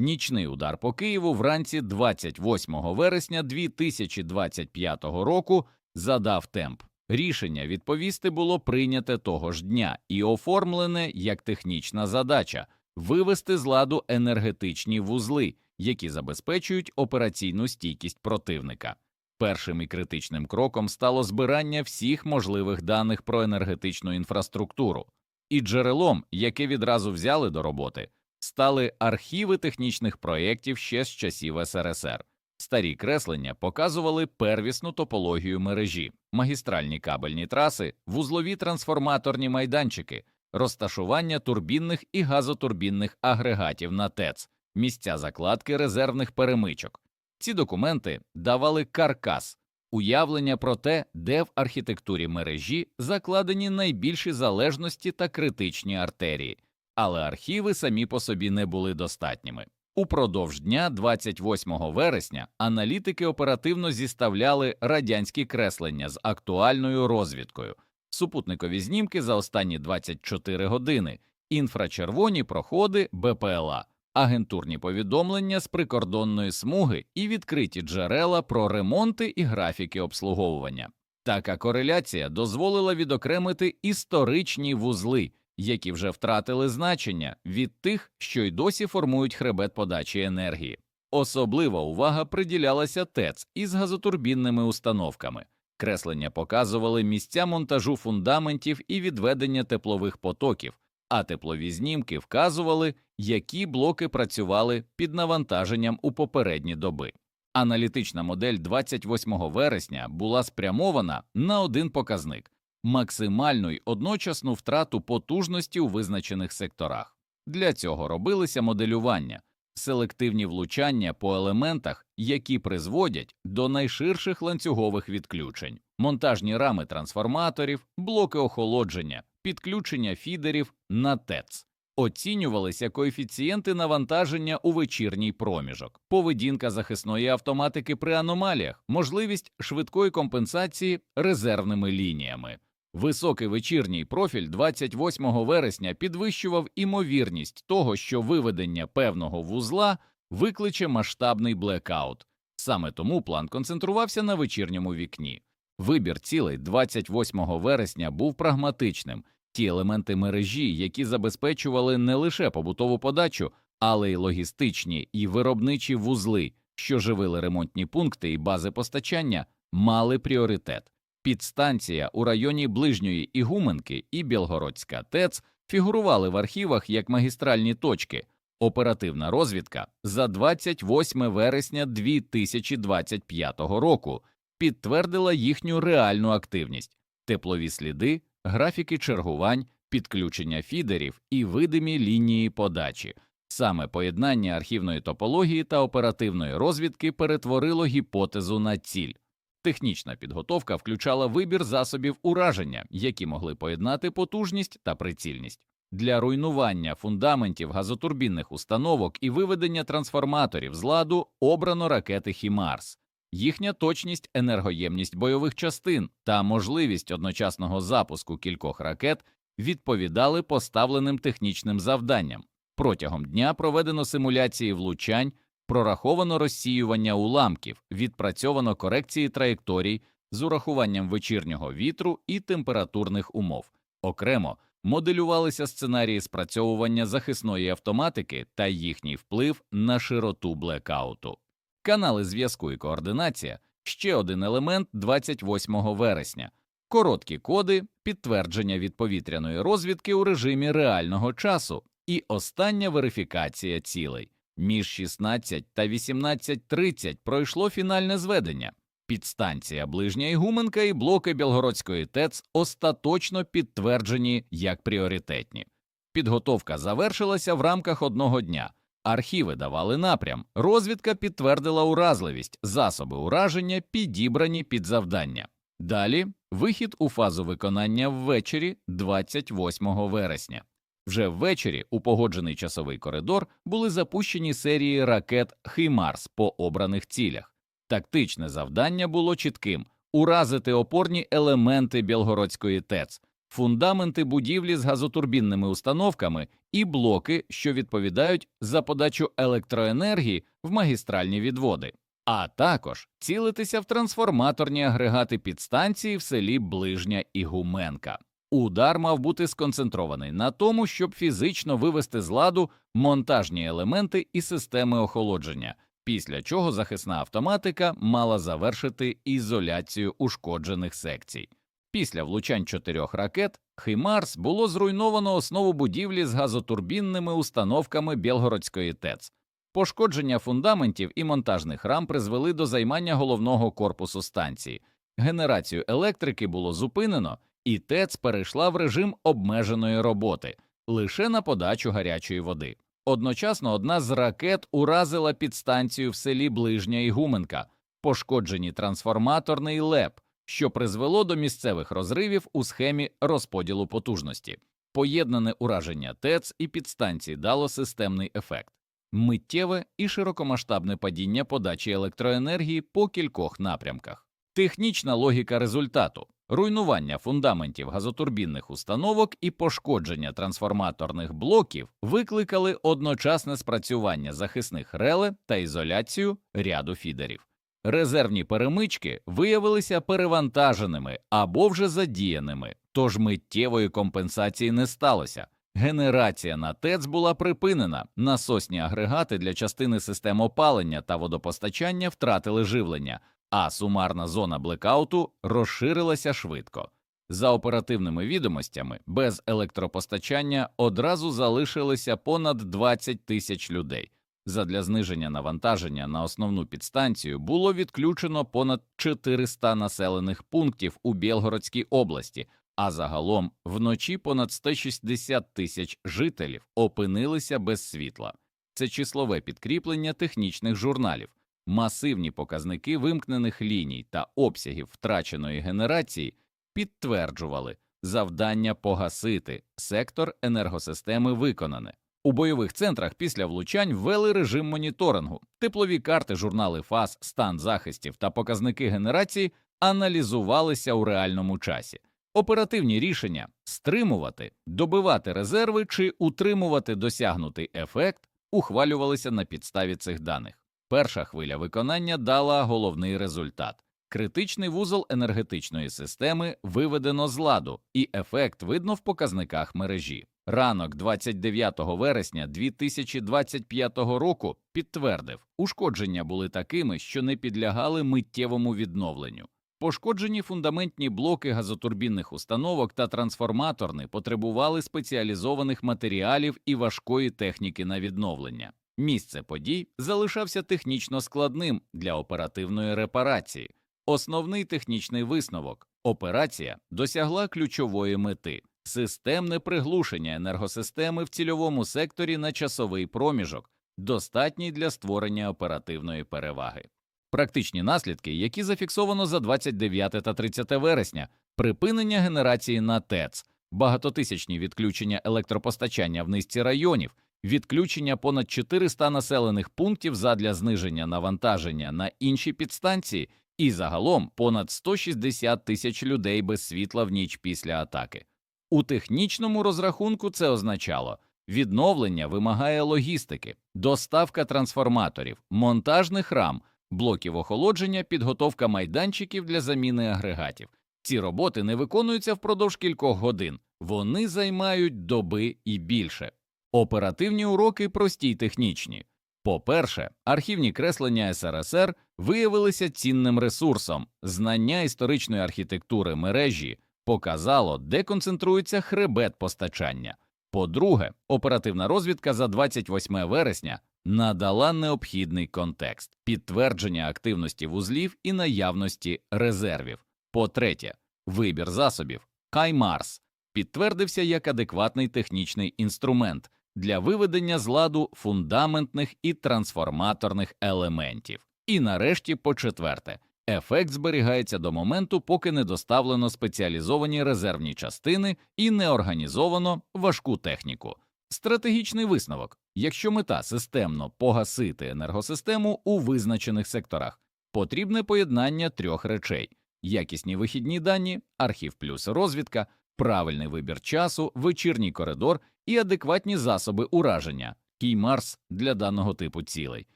Нічний удар по Києву вранці 28 вересня 2025 року задав темп. Рішення відповісти було прийняте того ж дня і оформлене як технічна задача вивести з ладу енергетичні вузли, які забезпечують операційну стійкість противника. Першим і критичним кроком стало збирання всіх можливих даних про енергетичну інфраструктуру, і джерелом, яке відразу взяли до роботи, стали архіви технічних проєктів ще з часів СРСР. Старі креслення показували первісну топологію мережі, магістральні кабельні траси, вузлові трансформаторні майданчики, розташування турбінних і газотурбінних агрегатів на ТЕЦ, місця закладки резервних перемичок. Ці документи давали каркас, уявлення про те, де в архітектурі мережі закладені найбільші залежності та критичні артерії, але архіви самі по собі не були достатніми. Упродовж дня, 28 вересня, аналітики оперативно зіставляли радянські креслення з актуальною розвідкою, супутникові знімки за останні 24 години, інфрачервоні проходи БПЛА, агентурні повідомлення з прикордонної смуги і відкриті джерела про ремонти і графіки обслуговування. Така кореляція дозволила відокремити історичні вузли, які вже втратили значення від тих, що й досі формують хребет подачі енергії. Особлива увага приділялася ТЕЦ із газотурбінними установками. Креслення показували місця монтажу фундаментів і відведення теплових потоків, а теплові знімки вказували, які блоки працювали під навантаженням у попередні доби. Аналітична модель 28 вересня була спрямована на один показник максимальну й одночасну втрату потужності у визначених секторах. Для цього робилися моделювання, селективні влучання по елементах, які призводять до найширших ланцюгових відключень, монтажні рами трансформаторів, блоки охолодження, підключення фідерів на ТЕЦ. Оцінювалися коефіцієнти навантаження у вечірній проміжок, поведінка захисної автоматики при аномаліях, можливість швидкої компенсації резервними лініями. Високий вечірній профіль 28 вересня підвищував імовірність того, що виведення певного вузла викличе масштабний блекаут. Саме тому план концентрувався на вечірньому вікні. Вибір цілей 28 вересня був прагматичним. Ті елементи мережі, які забезпечували не лише побутову подачу, але й логістичні і виробничі вузли, що живили ремонтні пункти і бази постачання, мали пріоритет. Підстанція у районі ближньої Ігуменки і Білгородська ТЕЦ фігурували в архівах як магістральні точки. Оперативна розвідка за 28 вересня 2025 року підтвердила їхню реальну активність, теплові сліди, графіки чергувань, підключення фідерів і видимі лінії подачі. Саме поєднання архівної топології та оперативної розвідки перетворило гіпотезу на ціль. Технічна підготовка включала вибір засобів ураження, які могли поєднати потужність та прицільність. Для руйнування фундаментів газотурбінних установок і виведення трансформаторів з ладу обрано ракети Хімарс. Їхня точність, енергоємність бойових частин та можливість одночасного запуску кількох ракет відповідали поставленим технічним завданням. Протягом дня проведено симуляції влучань, прораховано розсіювання уламків, відпрацьовано корекції траєкторій з урахуванням вечірнього вітру і температурних умов. Окремо моделювалися сценарії спрацьовування захисної автоматики та їхній вплив на широту блекауту. Канали зв'язку і координація ще один елемент 28 вересня. Короткі коди, підтвердження від повітряної розвідки у режимі реального часу і остання верифікація цілей. Між 16 та 18.30 пройшло фінальне зведення. Підстанція Ближня Ігуменка і блоки Білгородської ТЕЦ остаточно підтверджені як пріоритетні. Підготовка завершилася в рамках одного дня. Архіви давали напрям, розвідка підтвердила уразливість, засоби ураження підібрані під завдання. Далі вихід у фазу виконання ввечері 28 вересня. Вже ввечері у погоджений часовий коридор були запущені серії ракет Химарс по обраних цілях. Тактичне завдання було чітким уразити опорні елементи Білгородської ТЕЦ, фундаменти будівлі з газотурбінними установками і блоки, що відповідають за подачу електроенергії в магістральні відводи, а також цілитися в трансформаторні агрегати підстанції в селі Ближня і Гуменка. Удар мав бути сконцентрований на тому, щоб фізично вивести з ладу монтажні елементи і системи охолодження, після чого захисна автоматика мала завершити ізоляцію ушкоджених секцій. Після влучань чотирьох ракет Химарс було зруйновано основу будівлі з газотурбінними установками Білгородської ТЕЦ. Пошкодження фундаментів і монтажних рам призвели до займання головного корпусу станції. Генерацію електрики було зупинено, і ТЕЦ перейшла в режим обмеженої роботи лише на подачу гарячої води. Одночасно одна з ракет уразила підстанцію в селі Ближня і Гуменка, пошкоджені трансформаторний леп, що призвело до місцевих розривів у схемі розподілу потужності. Поєднане ураження ТЕЦ і підстанцій дало системний ефект миттєве і широкомасштабне падіння подачі електроенергії по кількох напрямках. Технічна логіка результату руйнування фундаментів газотурбінних установок і пошкодження трансформаторних блоків викликали одночасне спрацювання захисних реле та ізоляцію ряду фідерів. Резервні перемички виявилися перевантаженими або вже задіяними, тож миттєвої компенсації не сталося. Генерація на ТЕЦ була припинена, насосні агрегати для частини систем опалення та водопостачання втратили живлення, а сумарна зона блекауту розширилася швидко. За оперативними відомостями, без електропостачання одразу залишилися понад 20 тисяч людей. Задля зниження навантаження на основну підстанцію було відключено понад 400 населених пунктів у Білгородській області, а загалом вночі понад 160 тисяч жителів опинилися без світла. Це числове підкріплення технічних журналів, масивні показники вимкнених ліній та обсягів втраченої генерації підтверджували завдання погасити сектор енергосистеми виконане. У бойових центрах після влучань ввели режим моніторингу, теплові карти, журнали ФАС, стан захистів та показники генерації аналізувалися у реальному часі. Оперативні рішення стримувати, добивати резерви чи утримувати досягнутий ефект ухвалювалися на підставі цих даних. Перша хвиля виконання дала головний результат. Критичний вузол енергетичної системи виведено з ладу, і ефект видно в показниках мережі. Ранок 29 вересня 2025 року підтвердив, ушкодження були такими, що не підлягали миттєвому відновленню. Пошкоджені фундаментні блоки газотурбінних установок та трансформаторни потребували спеціалізованих матеріалів і важкої техніки на відновлення. Місце подій залишався технічно складним для оперативної репарації. Основний технічний висновок операція досягла ключової мети системне приглушення енергосистеми в цільовому секторі на часовий проміжок, достатній для створення оперативної переваги. Практичні наслідки, які зафіксовано за 29 та 30 вересня, припинення генерації на ТЕЦ, багатотисячні відключення електропостачання в низці районів, відключення понад 400 населених пунктів задля зниження навантаження на інші підстанції, і загалом понад 160 тисяч людей без світла в ніч після атаки. У технічному розрахунку це означало відновлення вимагає логістики, доставка трансформаторів, монтажних рам, блоків охолодження, підготовка майданчиків для заміни агрегатів. Ці роботи не виконуються впродовж кількох годин, вони займають доби і більше. Оперативні уроки прості й технічні. По-перше, архівні креслення СРСР виявилися цінним ресурсом, знання історичної архітектури мережі показало, де концентрується хребет постачання. По-друге, оперативна розвідка за 28 вересня надала необхідний контекст, підтвердження активності вузлів і наявності резервів. По-третє, вибір засобів Хаймарс підтвердився як адекватний технічний інструмент для виведення з ладу фундаментних і трансформаторних елементів. І нарешті, по четверте, ефект зберігається до моменту, поки не доставлено спеціалізовані резервні частини і не організовано важку техніку. Стратегічний висновок якщо мета системно погасити енергосистему у визначених секторах, потрібне поєднання трьох речей: якісні вихідні дані, архів плюс розвідка, правильний вибір часу, вечірній коридор і адекватні засоби ураження, Кіймарс для даного типу цілей.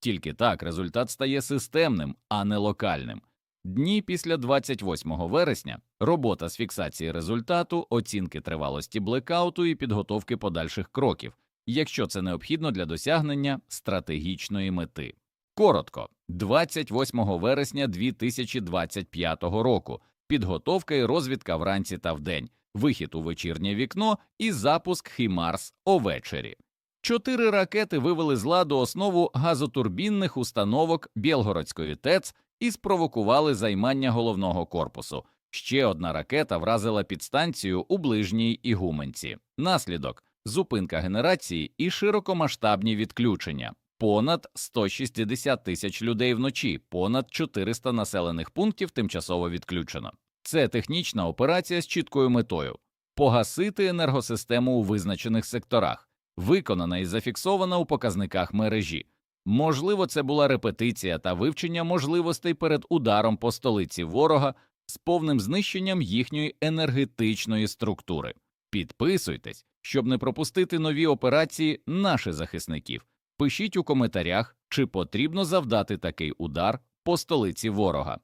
Тільки так результат стає системним, а не локальним. Дні після 28 вересня робота з фіксації результату, оцінки тривалості блекауту і підготовки подальших кроків, якщо це необхідно для досягнення стратегічної мети. Коротко, 28 вересня 2025 року. Підготовка і розвідка вранці та вдень, вихід у вечірнє вікно і запуск Хімарс овечері. Чотири ракети вивели з ладу основу газотурбінних установок Білгородської ТЕЦ і спровокували займання головного корпусу. Ще одна ракета вразила підстанцію у ближній Ігуменці. Наслідок зупинка генерації і широкомасштабні відключення. Понад 160 тисяч людей вночі, понад 400 населених пунктів тимчасово відключено. Це технічна операція з чіткою метою погасити енергосистему у визначених секторах, виконана і зафіксована у показниках мережі. Можливо, це була репетиція та вивчення можливостей перед ударом по столиці ворога з повним знищенням їхньої енергетичної структури. Підписуйтесь, щоб не пропустити нові операції наших захисників. Пишіть у коментарях, чи потрібно завдати такий удар по столиці ворога.